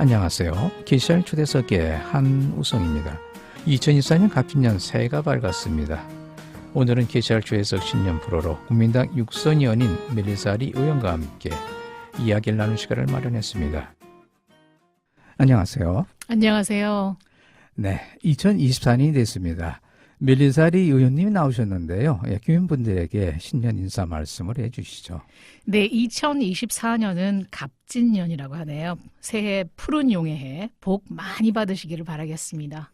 안녕하세요. KCR 초대석의 한우성입니다. 2024년 갑진년 새해가 밝았습니다. 오늘은 KCR 초대석 신년 프로로 국민당 육선 연인 멜리사리 의원과 함께 이야기를 나눌 시간을 마련했습니다. 안녕하세요. 안녕하세요. 네, 2024년이 됐습니다. 멜리사리 의원님이 나오셨는데요. 예, 교인분들에게 신년 인사 말씀을 해주시죠. 네, 2024년은 갑진년이라고 하네요. 새해 푸른 용의 해, 복 많이 받으시기를 바라겠습니다.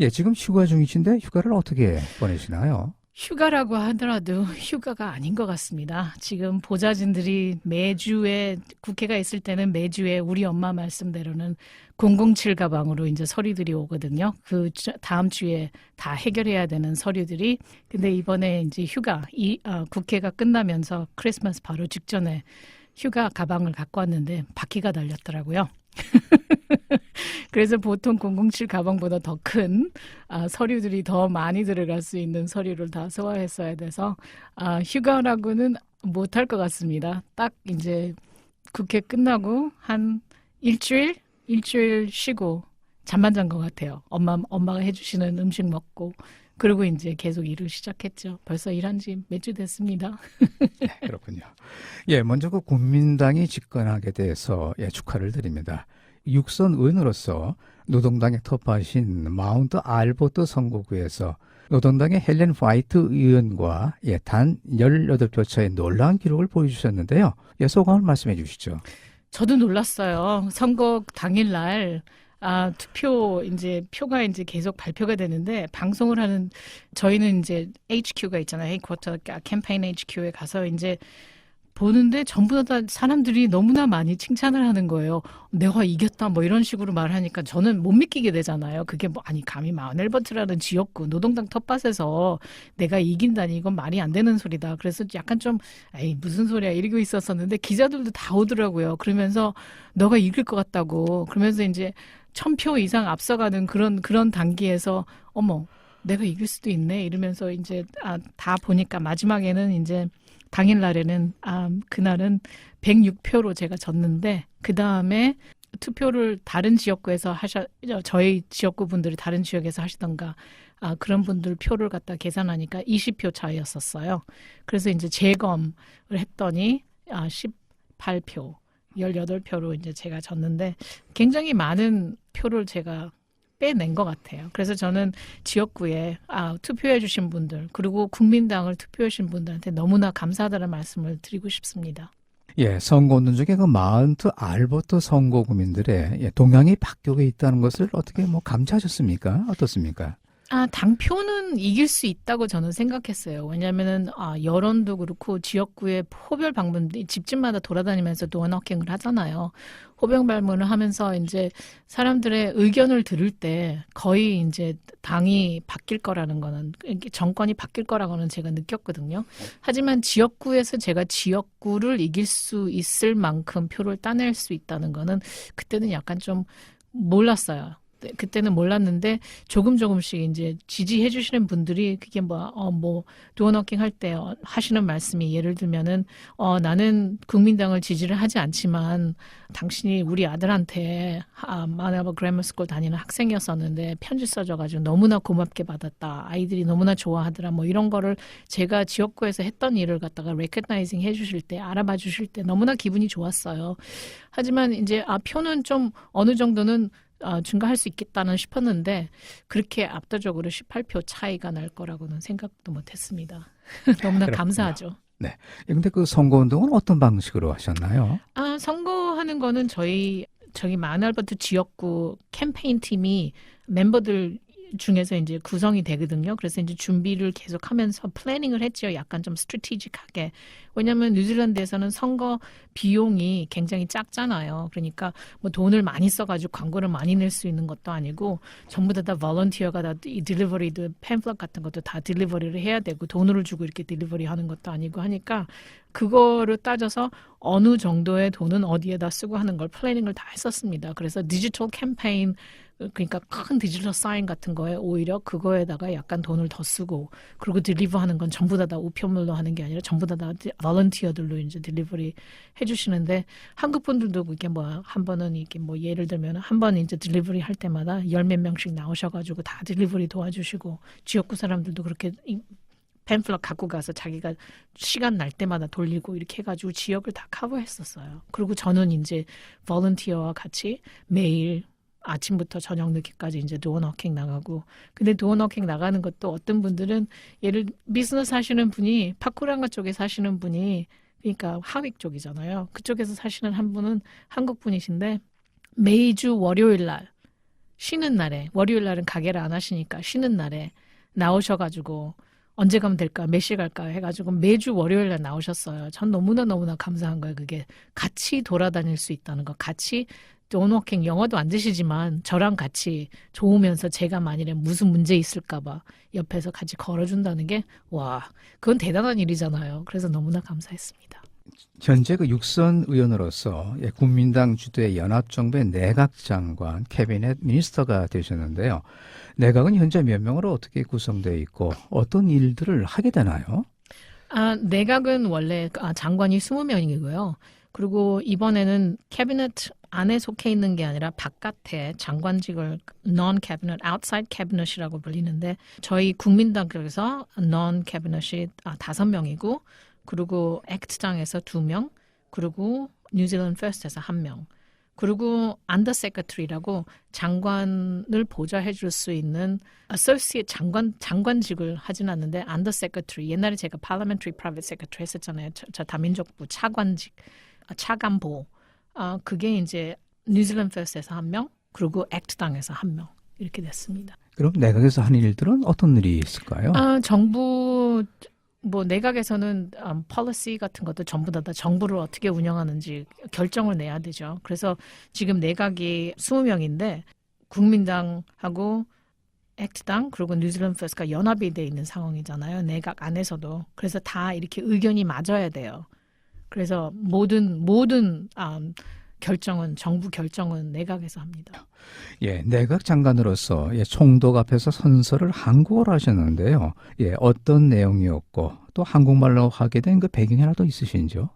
예, 지금 휴가 중이신데 휴가를 어떻게 보내시나요? 휴가라고 하더라도 휴가가 아닌 것 같습니다. 지금 보좌진들이 매주에 국회가 있을 때는 매주에 우리 엄마 말씀대로는 007 가방으로 이제 서류들이 오거든요. 그 주- 다음 주에 다 해결해야 되는 서류들이. 근데 이번에 이제 휴가 이 어, 국회가 끝나면서 크리스마스 바로 직전에 휴가 가방을 갖고 왔는데 바퀴가 달렸더라고요. 그래서 보통 007 가방보다 더큰 아, 서류들이 더 많이 들어갈 수 있는 서류를 다 소화했어야 돼서 아, 휴가라고는 못할 것 같습니다. 딱 이제 국회 끝나고 한 일주일 일주일 쉬고 잠만 잔 것 같아요. 엄마 엄마가 해주시는 음식 먹고 그리고 이제 계속 일을 시작했죠. 벌써 일한 지 몇 주 됐습니다. 네, 그렇군요. 예, 먼저 그 국민당이 집권하게 돼서 예, 축하를 드립니다. 육선 의원으로서 노동당의 터파신 마운트 알버트 선거구에서 노동당의 헬렌 화이트 의원과 예, 단 18표 차의 놀라운 기록을 보여주셨는데요. 예, 소감을 말씀해 주시죠. 저도 놀랐어요. 선거 당일날 아, 투표 이제 표가 이제 계속 발표가 되는데 방송을 하는 저희는 이제 HQ가 있잖아요. 헤이쿼터 캠페인 HQ에 가서 이제 보는데 전부 다 사람들이 너무나 많이 칭찬을 하는 거예요. 내가 이겼다 뭐 이런 식으로 말하니까 저는 못 믿기게 되잖아요. 그게 뭐 아니 감히 마운엘버트라는 지역구 노동당 텃밭에서 내가 이긴다니 이건 말이 안 되는 소리다. 그래서 약간 좀 에이 무슨 소리야 이러고 있었었는데 기자들도 다 오더라고요. 그러면서 너가 이길 것 같다고 그러면서 이제 천 표 이상 앞서가는 그런 그런 단계에서 어머 내가 이길 수도 있네 이러면서 이제 아, 다 보니까 마지막에는 이제 당일 날에는 아 그날은 106표로 제가 졌는데 그 다음에 투표를 다른 지역구에서 하셔 저희 지역구 분들이 다른 지역에서 하시던가 아 그런 분들 표를 갖다 계산하니까 20표 차이였었어요. 그래서 이제 재검을 했더니 아 18표 18표로 이제 제가 졌는데 굉장히 많은 표를 제가 빼낸 것 같아요. 그래서 저는 지역구에 아, 투표해 주신 분들 그리고 국민당을 투표해 주신 분들한테 너무나 감사하다는 말씀을 드리고 싶습니다. 예, 선거 운동 중에 그 마운트 알버트 선거 구민들의 예, 동향이 바뀌고 있다는 것을 어떻게 뭐 감지하셨습니까? 어떻습니까? 아, 당표는 이길 수 있다고 저는 생각했어요. 왜냐면은, 아, 여론도 그렇고, 지역구에 호별 방문, 집집마다 돌아다니면서 도어너킹을 하잖아요. 호별 방문을 하면서 이제 사람들의 의견을 들을 때 거의 이제 당이 바뀔 거라는 거는, 정권이 바뀔 거라고는 제가 느꼈거든요. 하지만 지역구에서 제가 지역구를 이길 수 있을 만큼 표를 따낼 수 있다는 거는 그때는 약간 좀 몰랐어요. 네, 그때는 몰랐는데 조금 조금씩 이제 지지해 주시는 분들이 그게 뭐, 어, 뭐, 도어너킹 할 때 하시는 말씀이 예를 들면은, 어, 나는 국민당을 지지를 하지 않지만 당신이 우리 아들한테 아, 마나버 그래머스쿨 다니는 학생이었었는데 편지 써줘가지고 너무나 고맙게 받았다. 아이들이 너무나 좋아하더라. 뭐 이런 거를 제가 지역구에서 했던 일을 갖다가 레코나이징 해 주실 때, 알아봐 주실 때 너무나 기분이 좋았어요. 하지만 이제 아, 표는 좀 어느 정도는 어, 증가할 수 있겠다는 싶었는데 그렇게 압도적으로 18표 차이가 날 거라고는 생각도 못했습니다. 너무나. 감사하죠. 예, 근데 그 선거 운동은 어떤 방식으로 하셨나요? 아 선거하는 거는 저희 저기 마늘버트 지역구 캠페인 팀이 멤버들 중에서 이제 구성이 되거든요. 그래서 이제 준비를 계속 하면서 플래닝을 했죠. 약간 좀 스트레티직하게. 왜냐하면 뉴질랜드에서는 선거 비용이 굉장히 작잖아요. 그러니까 뭐 돈을 많이 써가지고 광고를 많이 낼 수 있는 것도 아니고 전부 다다 volunteer가 다 이 딜리버리도 팸플렛 같은 것도 다 딜리버리를 해야 되고 돈을 주고 이렇게 딜리버리 하는 것도 아니고 하니까 그거를 따져서 어느 정도의 돈은 어디에다 쓰고 하는 걸 플래닝을 다 했었습니다. 그래서 디지털 캠페인 그러니까 큰 디지털 사인 같은 거에 오히려 그거에다가 약간 돈을 더 쓰고 그리고 딜리버 하는 건 전부 다 다 우편물로 하는 게 아니라 전부 다다 volunteer들로 이제 딜리버리 해주시는데 한국 분들도 이게 뭐 한 번은 이게 뭐 예를 들면 한 번 이제 딜리버리 할 때마다 열 몇 명씩 나오셔가지고 다 딜리버리 도와주시고 지역구 사람들도 그렇게 이 팸플러 갖고 가서 자기가 시간 날 때마다 돌리고 이렇게 해가지고 지역을 다 커버했었어요. 그리고 저는 이제 volunteer와 같이 매일 아침부터 저녁 늦게까지 이제 도어 너킹 나가고 근데 도어 너킹 나가는 것도 어떤 분들은 예를 비즈니스 하시는 분이 파쿠랑가 쪽에 사시는 분이 그러니까 하윅 쪽이잖아요. 그쪽에서 사시는 한 분은 한국 분이신데 매주 월요일 날 쉬는 날에 월요일 날은 가게를 안 하시니까 쉬는 날에 나오셔가지고 언제 가면 될까 몇시 갈까 해가지고 매주 월요일 날 나오셨어요. 전 너무나 너무나 감사한 거예요. 그게 같이 돌아다닐 수 있다는 거, 같이 돈워킹 영어도 안 되시지만 저랑 같이 좋으면서 제가 만일에 무슨 문제 있을까봐 옆에서 같이 걸어준다는 게 와 그건 대단한 일이잖아요. 그래서 너무나 감사했습니다. 현재 그 육선 의원으로서 예, 국민당 주도의 연합정부의 내각 장관 캐비넷 미니스터가 되셨는데요. 내각은 현재 몇 명으로 어떻게 구성되어 있고 어떤 일들을 하게 되나요? 아, 내각은 원래 아, 장관이 20명이고요. 그리고 이번에는 캐비넷 안에 속해 있는 게 아니라 바깥에 장관직을 non cabinet, outside cabinet이라고 불리는데 저희 국민당에서 non cabinet이 아, 다섯 명이고 그리고 액트장에서 두 명, 그리고 뉴질랜드 퍼스트에서 한 명. 그리고 안더 세크터리라고 장관을 보좌해 줄 수 있는 associate 장관 장관직을 하진 않는데 안더 세크터리 옛날에 제가 parliamentary private secretary 했었잖아요. 저, 저 다민족부 차관직 아, 차관보 아 그게 이제 뉴질랜드 퍼스트에서 한 명, 그리고 액트당에서 한 명 이렇게 됐습니다. 그럼 내각에서 하는 일들은 어떤 일이 있을까요? 아 정부 뭐 내각에서는 음, policy 같은 것도 전부 다, 다 정부를 어떻게 운영하는지 결정을 내야 되죠. 그래서 지금 내각이 20명인데 국민당하고 액트당 그리고 뉴질랜드 퍼스트가 연합이 돼 있는 상황이잖아요. 내각 안에서도. 그래서 다 이렇게 의견이 맞아야 돼요. 그래서 모든 모든 음, 결정은 정부 결정은 내각에서 합니다. 예, 내각 장관으로서 예, 총독 앞에서 선서를 한국어로 하셨는데요. 예, 어떤 내용이었고 또 한국말로 하게 된 그 배경이 하나 더 있으신지요?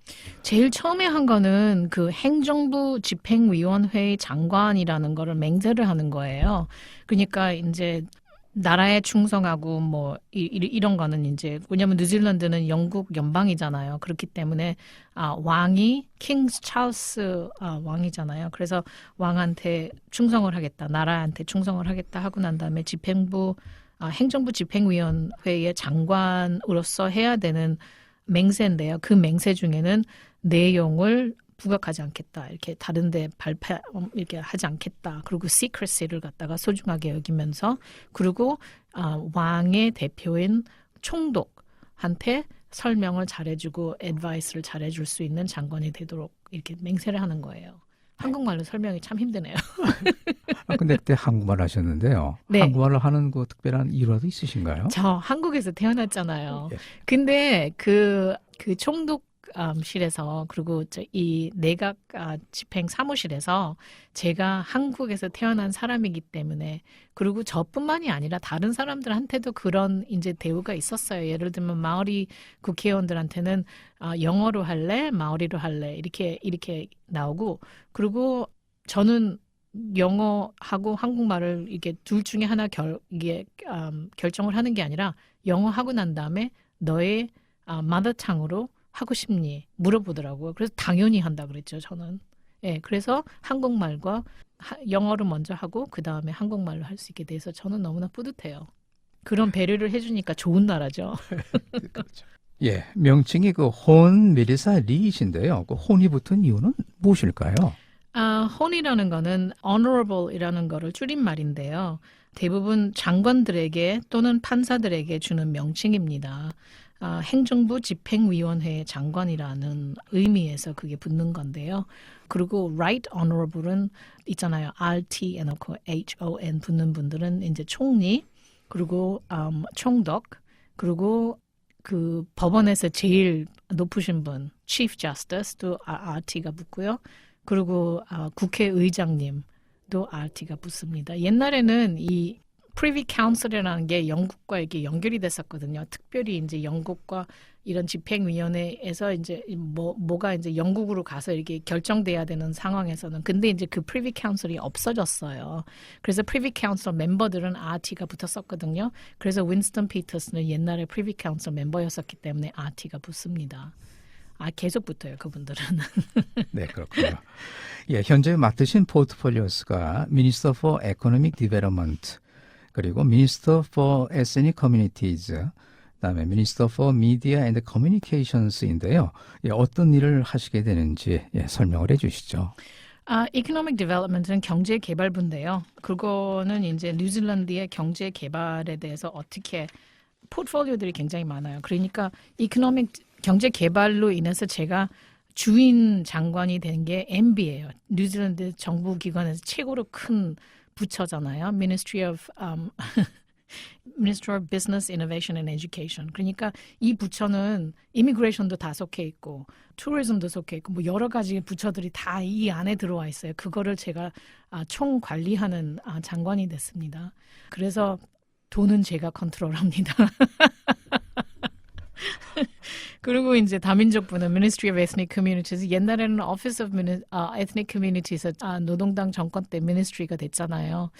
제일 처음에 한 거는 그 행정부 집행위원회 장관이라는 거를 맹세를 하는 거예요. 그러니까 이제 나라에 충성하고 뭐 이, 이- 이런 거는 이제 왜냐면 뉴질랜드는 영국 연방이잖아요. 그렇기 때문에 아 왕이 킹스 찰스 아, 왕이잖아요. 그래서 왕한테 충성을 하겠다. 나라한테 충성을 하겠다 하고 난 다음에 집행부 아, 행정부 집행위원회의 장관으로서 해야 되는 맹세인데요. 그 맹세 중에는 내용을 부각하지 않겠다. 이렇게 다른데 발표 이렇게 하지 않겠다. 그리고 secrecy를 갖다가 소중하게 여기면서 그리고 아, 왕의 대표인 총독한테 설명을 잘해주고 advice를 잘해줄 수 있는 장관이 되도록 이렇게 맹세를 하는 거예요. 한국말로 설명이 참 힘드네요. 아, 근데 그때 한국말 하셨는데요. 네. 한국말을 하는 그 특별한 일화도 있으신가요? 저 한국에서 태어났잖아요. 예. 근데 그, 그 총독 실에서 그리고 저이 내각 아, 집행 사무실에서 제가 한국에서 태어난 사람이기 때문에 그리고 저뿐만이 아니라 다른 사람들한테도 그런 이제 대우가 있었어요. 예를 들면 마오리 국회의원들한테는 아, 영어로 할래, 마오리로 할래 이렇게 이렇게 나오고 그리고 저는 영어하고 한국말을 이게 둘 중에 하나 결 이게 음, 결정을 하는 게 아니라 영어 하고 난 다음에 너의 아, 마더탕으로 하고 싶니 물어보더라고요. 그래서 당연히 한다 그랬죠. 저는 예 그래서 한국말과 하- 영어를 먼저 하고 그 다음에 한국말로 할 수 있게 돼서 저는 너무나 뿌듯해요. 그런 배려를 해주니까 좋은 나라죠. 예, 명칭이 그 혼 메리사 리이신데요. 그 혼이 붙은 이유는 무엇일까요? 아, 혼이라는 거는 honorable이라는 거를 줄임말인데요. 대부분 장관들에게 또는 판사들에게 주는 명칭입니다. 아, 행정부 집행위원회 장관이라는 의미에서 그게 붙는 건데요. 그리고 right honorable은 있잖아요. RT 해놓고 HON 붙는 분들은 이제 총리, 그리고 음, 총독, 그리고 그 법원에서 제일 높으신 분, Chief Justice도 아- RT가 붙고요. 그리고 아, 국회의장님도 RT가 붙습니다. 옛날에는 이 Privy Council이라는 게 영국과 이게 연결이 됐었거든요. 특별히 이제 영국과 이런 집행위원회에서 이제 뭐 뭐가 이제 영국으로 가서 이렇게 결정돼야 되는 상황에서는 근데 이제 그 Privy Council이 없어졌어요. 그래서 Privy Council 멤버들은 RT가 붙었었거든요. 그래서 윈스턴 피터스는 옛날에 Privy Council 멤버였었기 때문에 RT가 붙습니다. 아 계속 붙어요 그분들은. 네, 그렇군요. 예, 현재 맡으신 포트폴리오스가 Minister for Economic Development, 그리고 Minister for Ethnic Communities, 그다음에 Minister for Media and Communications인데요. 예, 어떤 일을 하시게 되는지 예, 설명을 해주시죠. 아, economic development는 경제 개발부인데요. 그거는 이제 뉴질랜드의 경제 개발에 대해서 어떻게 포트폴리오들이 굉장히 많아요. 그러니까 economic 경제 개발로 인해서 제가 주인 장관이 된 게 MB예요. 뉴질랜드 정부 기관에서 최고로 큰 부처잖아요. Ministry of um, Ministry of Business Innovation and Education. 그러니까 이 부처는 이미그레이션도 다 속해 있고 투리즘도 속해 있고 뭐 여러 가지 부처들이 다 이 안에 들어와 있어요. 그거를 제가 아, 총 관리하는 아, 장관이 됐습니다. 그래서 돈은 제가 컨트롤합니다. 그리고 이제 다민족부는 Ministry of Ethnic Communities 옛날에는 Office of Mini- 아, Ethnic Communities에서 아, 노동당 정권 때 Ministry가 됐잖아요.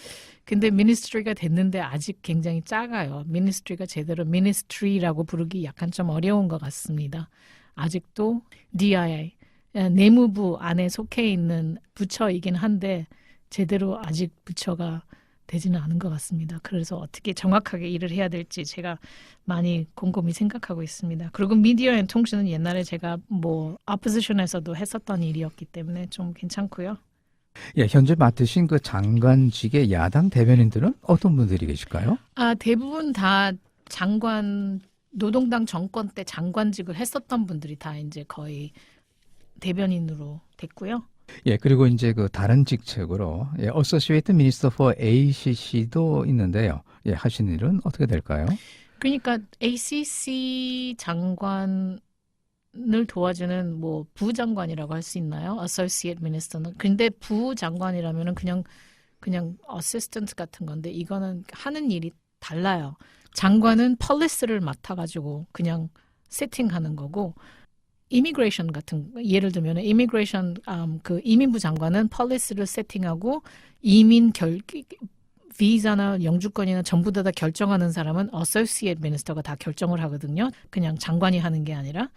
근데 Ministry가 됐는데 아직 굉장히 작아요. Ministry가 제대로 Ministry라고 부르기 약간 좀 어려운 것 같습니다. 아직도 DIA 예, 내무부 안에 속해 있는 부처이긴 한데 제대로 아직 부처가 되지는 않은 것 같습니다. 그래서 어떻게 정확하게 일을 해야 될지 제가 많이 곰곰이 생각하고 있습니다. 그리고 미디어 앤 통신은 옛날에 제가 뭐 아포지션에서도 했었던 일이었기 때문에 좀 괜찮고요. 예, 현재 맡으신 그 장관직의 야당 대변인들은 어떤 분들이 계실까요? 아 대부분 다 장관 노동당 정권 때 장관직을 했었던 분들이 다 이제 거의 대변인으로 됐고요. 예, 그리고 이제 그 다른 직책으로 예, Associate Minister for ACC도 있는데요. 예, 하시는 일은 어떻게 될까요? 그러니까 ACC 장관 을 도와주는 뭐 부장관이라고 할 수 있나요? Associate Minister는. 근데 부장관이라면은 그냥 그냥 어시스턴트 같은 건데 이거는 하는 일이 달라요. 장관은 펄리스를 맡아 가지고 그냥 세팅하는 거고 이미그레이션 같은 예를 들면 이미그레이션 음, 그 이민부 장관은 펄리스를 세팅하고 이민 결 비자나 영주권이나 전부 다, 다 결정하는 사람은 어소시에이트 미니스터가 다 결정을 하거든요. 그냥 장관이 하는 게 아니라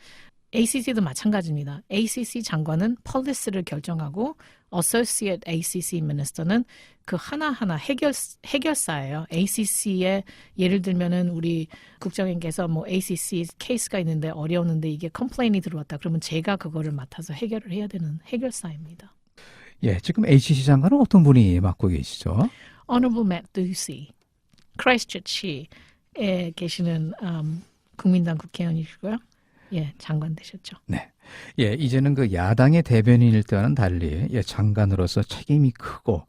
ACC도 마찬가지입니다. ACC 장관은 폴리스를 결정하고 어소시에이트 ACC 미니스터는 그 하나하나 해결 해결사예요. ACC에 예를 들면은 우리 국장님께서 뭐 ACC 케이스가 있는데 어려웠는데 이게 컴플레인이 들어왔다. 그러면 제가 그거를 맡아서 해결을 해야 되는 해결사입니다. 예, 지금 HC 장관은 어떤 분이 맡고 계시죠? Honorable Matt Ducey, 크라이스처치에 계시는 음, 국민당 국회의원이시고요. 예, 장관 되셨죠. 예, 이제는 그 야당의 대변인일 때와는 달리 예, 장관으로서 책임이 크고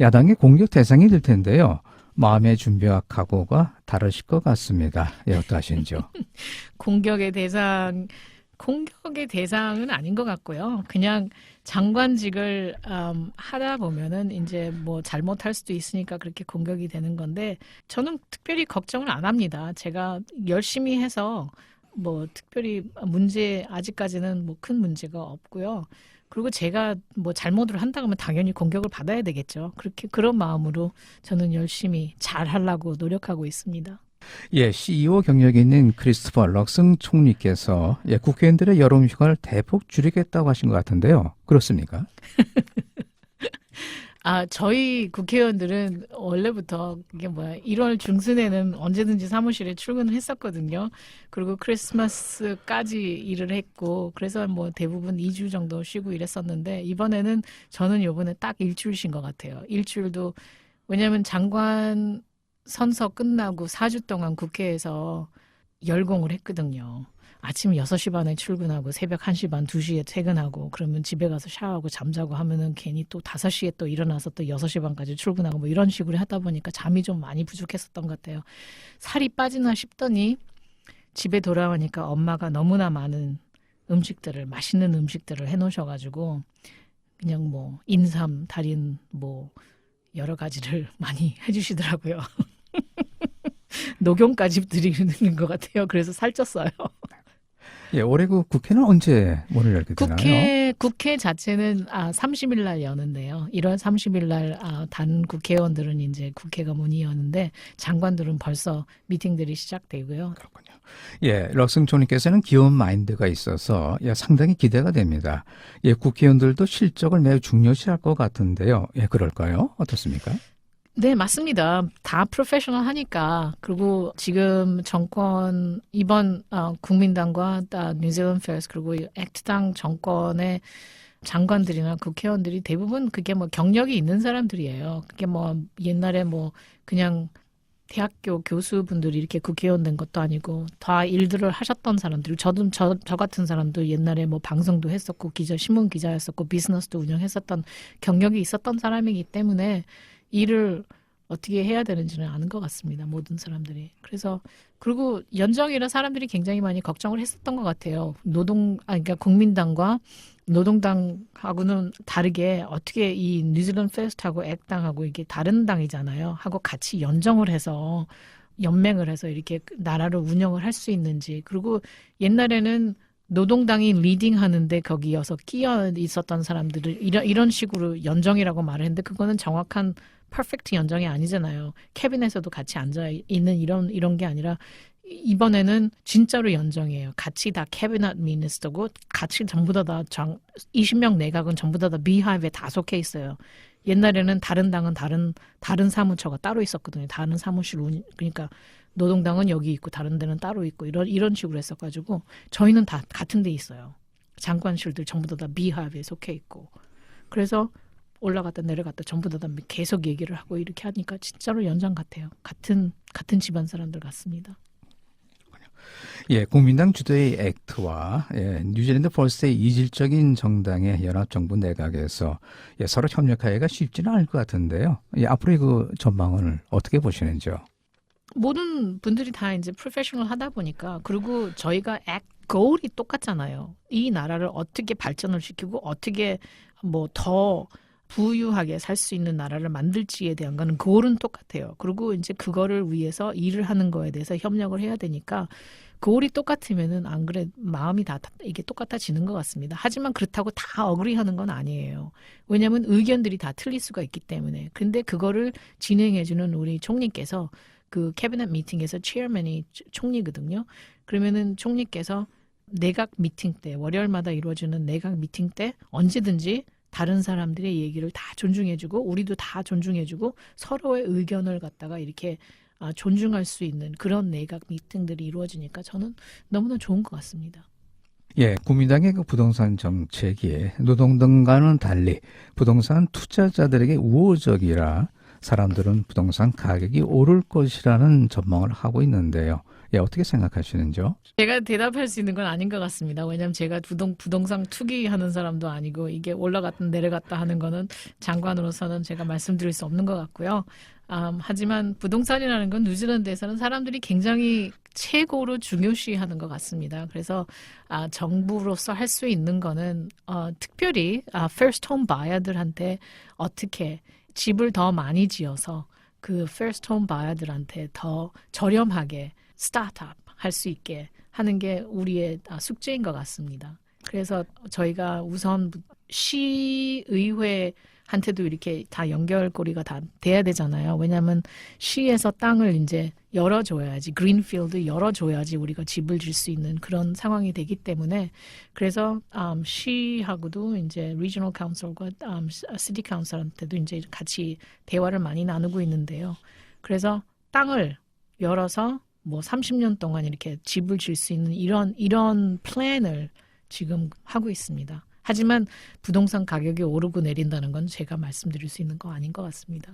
야당의 공격 대상이 될 텐데요. 마음의 준비와 각오가 다르실 것 같습니다. 예, 어떠하신지요? 공격의 대상, 공격의 대상은 아닌 것 같고요. 그냥 장관직을 음, 하다 보면은 이제 뭐 잘못할 수도 있으니까 그렇게 공격이 되는 건데 저는 특별히 걱정을 안 합니다. 제가 열심히 해서 뭐 특별히 문제 아직까지는 뭐 큰 문제가 없고요. 그리고 제가 뭐 잘못을 한다 그러면 당연히 공격을 받아야 되겠죠. 그렇게 그런 마음으로 저는 열심히 잘 하려고 노력하고 있습니다. 예, CEO 있는 크리스토퍼 럭슨 총리께서 예, 국회의원들의 여름 휴가를 대폭 줄이겠다고 하신 것 같은데요. 그렇습니까? 아, 저희 국회의원들은 원래부터 이게 뭐야, 1월 중순에는 언제든지 사무실에 출근을 했었거든요. 그리고 크리스마스까지 일을 했고, 그래서 뭐 대부분 2주 정도 쉬고 이랬었는데, 이번에는 저는 요번에 딱 일주일 쉰 것 같아요. 일주일도, 왜냐면 장관 선서 끝나고 4주 동안 국회에서 열공을 했거든요. 아침 6시 반에 출근하고 새벽 1시 반, 2시에 퇴근하고 그러면 집에 가서 샤워하고 잠자고 하면은 괜히 또 5시에 또 일어나서 또 6시 반까지 출근하고 뭐 이런 식으로 하다 보니까 잠이 좀 많이 부족했었던 것 같아요. 살이 빠지나 싶더니 집에 돌아오니까 엄마가 너무나 많은 음식들을 맛있는 음식들을 해 놓으셔 가지고 그냥 뭐 인삼, 달인 뭐 여러 가지를 많이 해 주시더라고요. 녹용까지 드리는 것 같아요. 그래서 살쪘어요. 예, 올해 그 국회는 언제 문을 열게 되나요? 국회 국회 자체는 아 30일 날 여는데요. 1월 30일 날단 국회의원들은 이제 국회가 문이 여는데 장관들은 벌써 미팅들이 시작되고요. 그렇군요. 예, 럭승총리께서는 귀여운 마인드가 있어서 예, 상당히 기대가 됩니다. 예, 국회의원들도 실적을 매우 중요시할 것 같은데요. 예, 그럴까요? 어떻습니까? 네, 맞습니다. 다 프로페셔널 하니까. 그리고 지금 정권, 이번 어, 국민당과 아, 뉴질랜드 페어스, 그리고 이 액트당 정권의 장관들이나 국회의원들이 대부분 그게 뭐 경력이 있는 사람들이에요. 그게 뭐 옛날에 뭐 그냥 대학교 교수분들이 이렇게 국회의원 된 것도 아니고 다 일들을 하셨던 사람들. 저도 저, 저 같은 사람도 옛날에 뭐 방송도 했었고 기자 신문 기자였었고 비즈니스도 운영했었던 경력이 있었던 사람이기 때문에 일을 어떻게 해야 되는지는 아는 것 같습니다. 모든 사람들이. 그래서 그리고 연정이라 사람들이 굉장히 많이 걱정을 했었던 것 같아요. 노동 아 그러니까 국민당과 노동당하고는 다르게 어떻게 이 뉴질랜드 페스트하고 액당하고 이게 다른 당이잖아요. 하고 같이 연정을 해서 연맹을 해서 이렇게 나라를 운영을 할 수 있는지 그리고 옛날에는 노동당이 리딩 하는데 거기여서 끼어 있었던 사람들을 이런 이런 식으로 연정이라고 말을 했는데 그거는 정확한 퍼펙트 연정이 아니잖아요. 캐빈에서도 같이 앉아 있는 이런 이런 게 아니라 이번에는 진짜로 연정이에요. 같이 다 캐비넷 미니스터고 같이 전부 다다 20명 내각은 전부 다다 비하이브에 다 속해 있어요. 옛날에는 다른 당은 다른 다른 사무처가 따로 있었거든요. 다른 사무실 운 그러니까 노동당은 여기 있고 다른 데는 따로 있고 이런 이런 식으로 했어가지고 저희는 다 같은 데 있어요. 장관실들 전부 다다 비하이브에 속해 있고 그래서 올라갔다 내려갔다 전부 다 계속 얘기를 하고 이렇게 하니까 진짜로 연장 같아요. 같은 같은 집안 사람들 같습니다. 예, 국민당 주도의 액트와 예, 뉴질랜드 펄스의 이질적인 정당의 연합정부 내각에서 예, 서로 협력하기가 쉽지는 않을 것 같은데요. 예, 앞으로의 그 전망을 어떻게 보시는지요? 모든 분들이 다 이제 프로페셔널 하다 보니까 그리고 저희가 액 goal이 똑같잖아요. 이 나라를 어떻게 발전을 시키고 어떻게 뭐 더 부유하게 살 수 있는 나라를 만들지에 대한 거는 goal은 똑같아요. 그리고 이제 그거를 위해서 일을 하는 거에 대해서 협력을 해야 되니까 고울이 똑같으면은 안 그래 마음이 다 이게 똑같아지는 것 같습니다. 하지만 그렇다고 다 어그리하는 건 아니에요. 왜냐하면 의견들이 다 틀릴 수가 있기 때문에. 근데 그거를 진행해주는 우리 총리께서 그 캐비넷 미팅에서 체어맨이 총리거든요. 그러면은 총리께서 내각 미팅 때 월요일마다 이루어지는 내각 미팅 때 언제든지 다른 사람들의 얘기를 다 존중해주고 우리도 다 존중해주고 서로의 의견을 갖다가 이렇게 아, 존중할 수 있는 그런 내각 미팅들이 이루어지니까 저는 너무나 좋은 것 같습니다. 예, 국민당의 그 부동산 정책이 노동당과는 달리 부동산 투자자들에게 우호적이라 사람들은 부동산 가격이 오를 것이라는 전망을 하고 있는데요. 예, 어떻게 생각하시는지요? 제가 대답할 수 있는 건 아닌 것 같습니다. 왜냐하면 제가 부동, 부동산 투기하는 사람도 아니고 이게 올라갔다 내려갔다 하는 거는 장관으로서는 제가 말씀드릴 수 없는 것 같고요. 음, 하지만 부동산이라는 건 뉴질랜드에서는 사람들이 굉장히 최고로 중요시하는 것 같습니다. 그래서 아, 정부로서 할 수 있는 거는 어, 특별히 아, first home buyer들한테 어떻게 집을 더 많이 지어서 그 first home buyer들한테 더 저렴하게 스타트업 할 수 있게 하는 게 우리의 아, 숙제인 것 같습니다. 그래서 저희가 우선 시의회 한테도 이렇게 다 연결고리가 다 돼야 되잖아요. 왜냐하면 시에서 땅을 이제 열어줘야지 그린필드 열어줘야지 우리가 집을 질 수 있는 그런 상황이 되기 때문에 그래서 um, 시하고도 이제 리저널 카운슬과 um, 시티 카운슬한테도 이제 같이 대화를 많이 나누고 있는데요. 그래서 땅을 열어서 뭐 30년 동안 이렇게 집을 질 수 있는 이런 이런 플랜을 지금 하고 있습니다. 하지만 부동산 가격이 오르고 내린다는 건 제가 말씀드릴 수 있는 거 아닌 것 같습니다.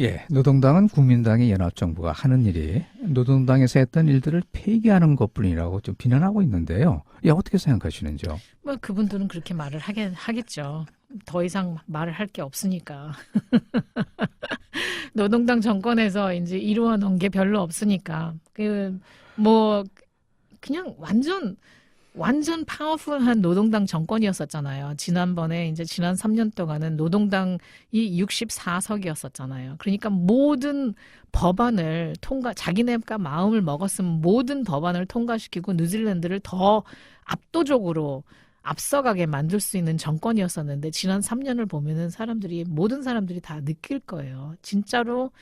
예, 노동당은 국민당의 연합정부가 하는 일이 노동당에서 했던 일들을 폐기하는 것뿐이라고 좀 비난하고 있는데요. 예, 어떻게 생각하시는지요? 뭐 그분들은 그렇게 말을 하게 하겠죠. 더 이상 말을 할 게 없으니까. 노동당 정권에서 이제 이루어 놓은 게 별로 없으니까. 그, 뭐, 그냥 완전 완전 파워풀한 노동당 정권이었었잖아요. 지난번에 이제 지난 3년 동안은 노동당이 64석이었었잖아요. 그러니까 모든 법안을 통과 자기네가 마음을 먹었으면 모든 법안을 통과시키고 뉴질랜드를 더 압도적으로 앞서가게 만들 수 있는 정권이었었는데 지난 3년을 보면은 사람들이 모든 사람들이 다 느낄 거예요. 진짜로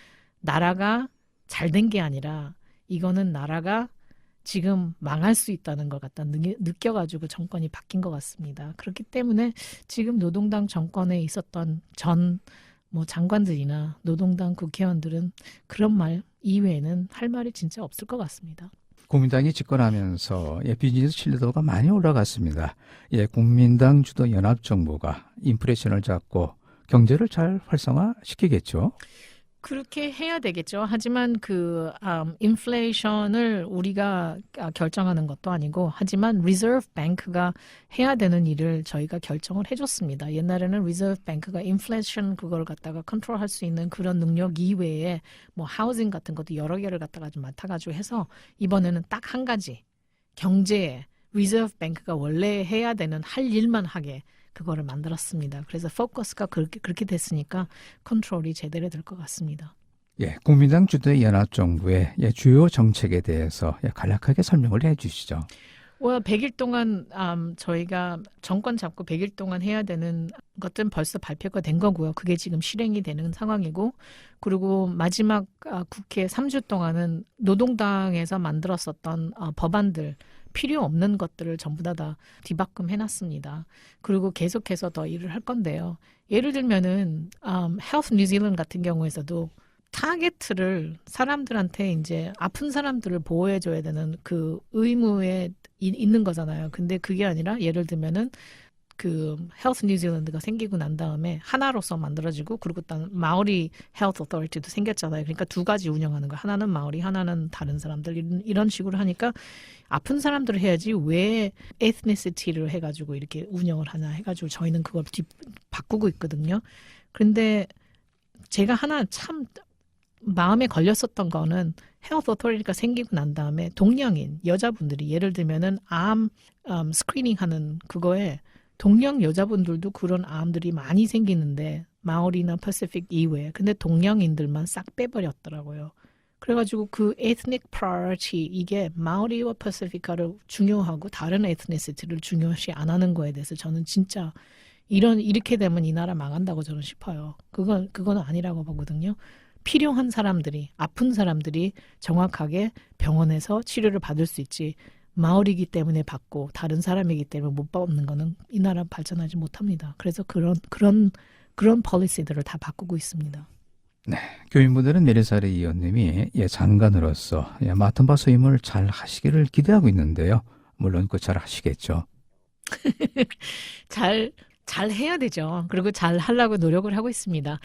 나라가 잘 된 게 아니라 이거는 나라가 지금 망할 수 있다는 걸 갖다 느- 느껴가지고 정권이 바뀐 것 같습니다. 그렇기 때문에 지금 노동당 정권에 있었던 전 뭐 장관들이나 노동당 국회의원들은 그런 말 이외에는 할 말이 진짜 없을 것 같습니다. 국민당이 집권하면서 예, 비즈니스 신뢰도가 많이 올라갔습니다. 예, 국민당 주도 연합 정부가 인프레션을 잡고 경제를 잘 활성화시키겠죠. 그렇게 해야 되겠죠. 하지만 그 음, 인플레이션을 우리가 아, 결정하는 것도 아니고 하지만 리저브 뱅크가 해야 되는 일을 저희가 결정을 해줬습니다. 옛날에는 리저브 뱅크가 인플레이션 그걸 갖다가 컨트롤할 수 있는 그런 능력 이외에 뭐 하우징 같은 것도 여러 개를 갖다가 좀 맡아가지고 해서 이번에는 딱 한 가지 경제에 리저브 뱅크가 원래 해야 되는 할 일만 하게 그거를 만들었습니다. 그래서 포커스가 그렇게 그렇게 됐으니까 컨트롤이 제대로 될 것 같습니다. 예, 국민당 주도의 연합정부의 예, 주요 정책에 대해서 예, 간략하게 설명을 해 주시죠. well, 100일 동안 음, 저희가 정권 잡고 100일 동안 해야 되는 것들은 벌써 발표가 된 거고요. 그게 지금 실행이 되는 상황이고 그리고 마지막 아, 국회 3주 동안은 노동당에서 만들었었던 아, 법안들 필요 없는 것들을 전부 다 다 뒤바꿈 해놨습니다. 그리고 계속해서 더 일을 할 건데요. 예를 들면은 음, 헬스 뉴질랜드 같은 경우에서도 타겟을 사람들한테 이제 아픈 사람들을 보호해줘야 되는 그 의무에 이- 있는 거잖아요. 근데 그게 아니라 예를 들면은 그 헬스 뉴질랜드가 생기고 난 다음에 하나로서 만들어지고 그리고 또 마오리 헬스 어토리티도 생겼잖아요. 그러니까 두 가지 운영하는 거. 하나는 마오리, 하나는 다른 사람들 이런, 식으로 하니까 아픈 사람들을 해야지 왜 에스니시티를 해 가지고 이렇게 운영을 하나 해가지고 저희는 그걸 뒤, 바꾸고 있거든요. 그런데 제가 하나 참 마음에 걸렸었던 거는 헬스 어토리티가 생기고 난 다음에 동양인 여자분들이 예를 들면은 암 음, 스크리닝 하는 그거에 동양 여자분들도 그런 암들이 많이 생기는데 마오리나 퍼시픽 이외에 근데 동양인들만 싹 빼버렸더라고요. 그래가지고 그 에스닉 프라이어티 이게 마오리와 퍼시피카를 중요하고 다른 에스니시티를 중요시 안 하는 거에 대해서 저는 진짜 이런 이렇게 되면 이 나라 망한다고 저는 싶어요. 그건 그건 아니라고 보거든요. 필요한 사람들이 아픈 사람들이 정확하게 병원에서 치료를 받을 수 있지 마을이기 때문에 받고 다른 사람이기 때문에 못 받는 거는 이 나라 발전하지 못합니다. 그래서 그런 그런 그런 폴리시들을 다 바꾸고 있습니다. 교인분들은 메리사르 의원님이 예, 장관으로서 예, 맡은 바 소임을 잘 하시기를 기대하고 있는데요. 물론 그 잘 하시겠죠. 잘, 잘 해야 되죠. 그리고 잘 하려고 노력을 하고 있습니다.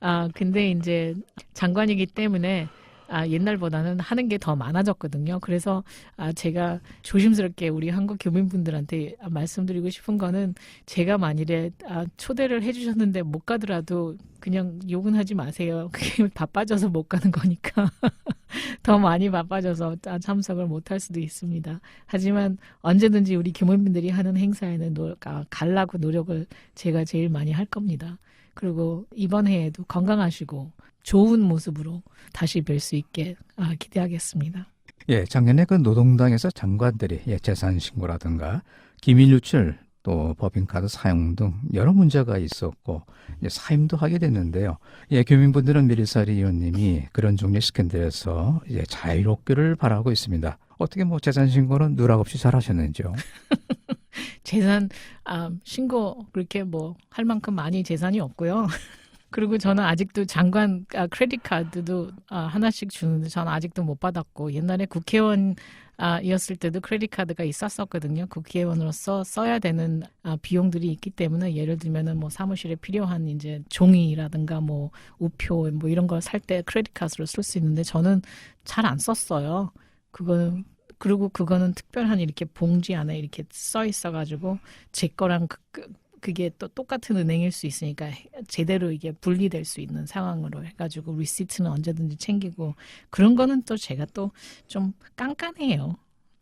아, 근데 이제 장관이기 때문에 아, 옛날보다는 하는 게 더 많아졌거든요. 그래서 아, 제가 조심스럽게 우리 한국 교민분들한테 말씀드리고 싶은 거는 제가 만일에 아, 초대를 해주셨는데 못 가더라도 그냥 욕은 하지 마세요. 그게 바빠져서 못 가는 거니까. 더 많이 바빠져서 아, 참석을 못 할 수도 있습니다. 하지만 언제든지 우리 교민분들이 하는 행사에는 노, 아, 가려고 노력을 제가 제일 많이 할 겁니다. 그리고 이번 해에도 건강하시고 좋은 모습으로 다시 뵐 수 있게 아, 기대하겠습니다. 예, 작년에 그 노동당에서 장관들이 예, 재산 신고라든가 기밀 유출 또 법인카드 사용 등 여러 문제가 있었고 사임도 하게 됐는데요. 예, 교민분들은 미리사리 의원님이 그런 종류의 스캔들에서 이제 자유롭기를 바라고 있습니다. 어떻게 뭐 재산 신고는 누락 없이 잘 하셨는지요? 재산 아, 신고 그렇게 뭐 할 만큼 많이 재산이 없고요. 그리고 저는 아직도 장관 아, 크레딧 카드도 아, 하나씩 주는데 저는 아직도 못 받았고 옛날에 국회의원 아, 이었을 때도 크레딧 카드가 있었었거든요. 국회의원으로서 써야 되는 아, 비용들이 있기 때문에 예를 들면은 뭐 사무실에 필요한 이제 종이라든가 뭐 우표 뭐 이런 걸 살 때 크레딧 카드로 쓸 수 있는데 저는 잘 안 썼어요. 그거는 그리고 그거는 특별한 이렇게 봉지 안에 이렇게 써 있어가지고 제 거랑 그, 그, 그게 또 똑같은 은행일 수 있으니까 제대로 이게 분리될 수 있는 상황으로 해가지고 리시트는 언제든지 챙기고 그런 거는 또 제가 또 좀 깐깐해요.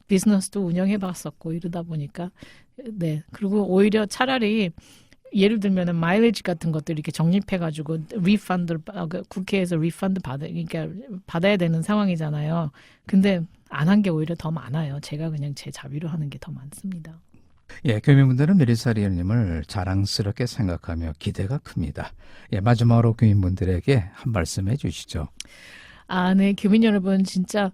비즈니스도 운영해봤었고 이러다 보니까 네 그리고 오히려 차라리 예를 들면은 마일리지 같은 것들 이렇게 적립해가지고 리펀드 국회에서 리펀드 받으 그러니까 받아야 되는 상황이잖아요. 근데 안 한 게 오히려 더 많아요. 제가 그냥 제 자비로 하는 게 더 많습니다. 예, 교민분들은 메리사리 의원님을 자랑스럽게 생각하며 기대가 큽니다. 예, 마지막으로 교민분들에게 한 말씀 해주시죠. 아, 네, 교민 여러분, 진짜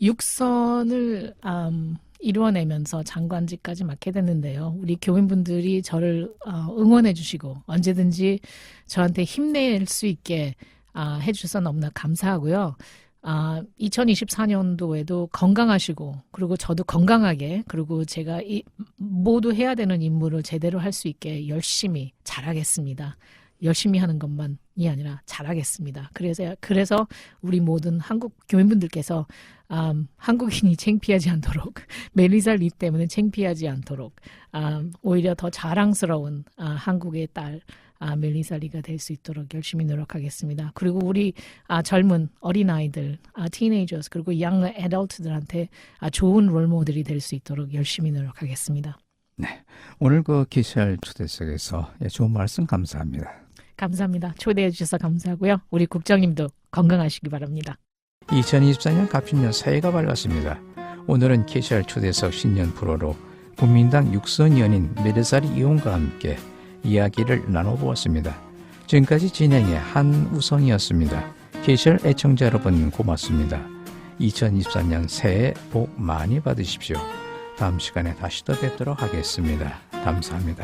육선을 음, 이루어내면서 장관직까지 맡게 됐는데요. 우리 교민분들이 저를 어, 응원해 주시고 언제든지 저한테 힘낼 수 있게 아, 해주셔서 너무나 감사하고요. 아, 2024년도에도 건강하시고 그리고 저도 건강하게 그리고 제가 이 모두 해야 되는 임무를 제대로 할 수 있게 열심히 잘하겠습니다. 열심히 하는 것만이 아니라 잘하겠습니다. 그래서 그래서 우리 모든 한국 교민분들께서 음, 한국인이 창피하지 않도록 멜리사 리 때문에 창피하지 않도록 음, 오히려 더 자랑스러운 아, 한국의 딸 아, 멜리사 리가 될 수 있도록 열심히 노력하겠습니다. 그리고 우리 아, 젊은 어린 아이들, 아, 티네이저스 그리고 양 애덜트들한테 아, 좋은 롤 모델이 될 수 있도록 열심히 노력하겠습니다. 오늘 그 기시알 초대석에서 예, 좋은 말씀 감사합니다. 감사합니다. 초대해 주셔서 감사하고요. 우리 국장님도 건강하시기 바랍니다. 2024년 갑신년 새해가 밝았습니다. 오늘은 KCR 초대석 신년 프로로 국민당 육선 연인 메르사리 이용과 함께 이야기를 나눠보았습니다. 지금까지 진행의 한우성이었습니다. KCR 애청자 여러분 고맙습니다. 2024년 새해 복 많이 받으십시오. 다음 시간에 다시 또 뵙도록 하겠습니다. 감사합니다.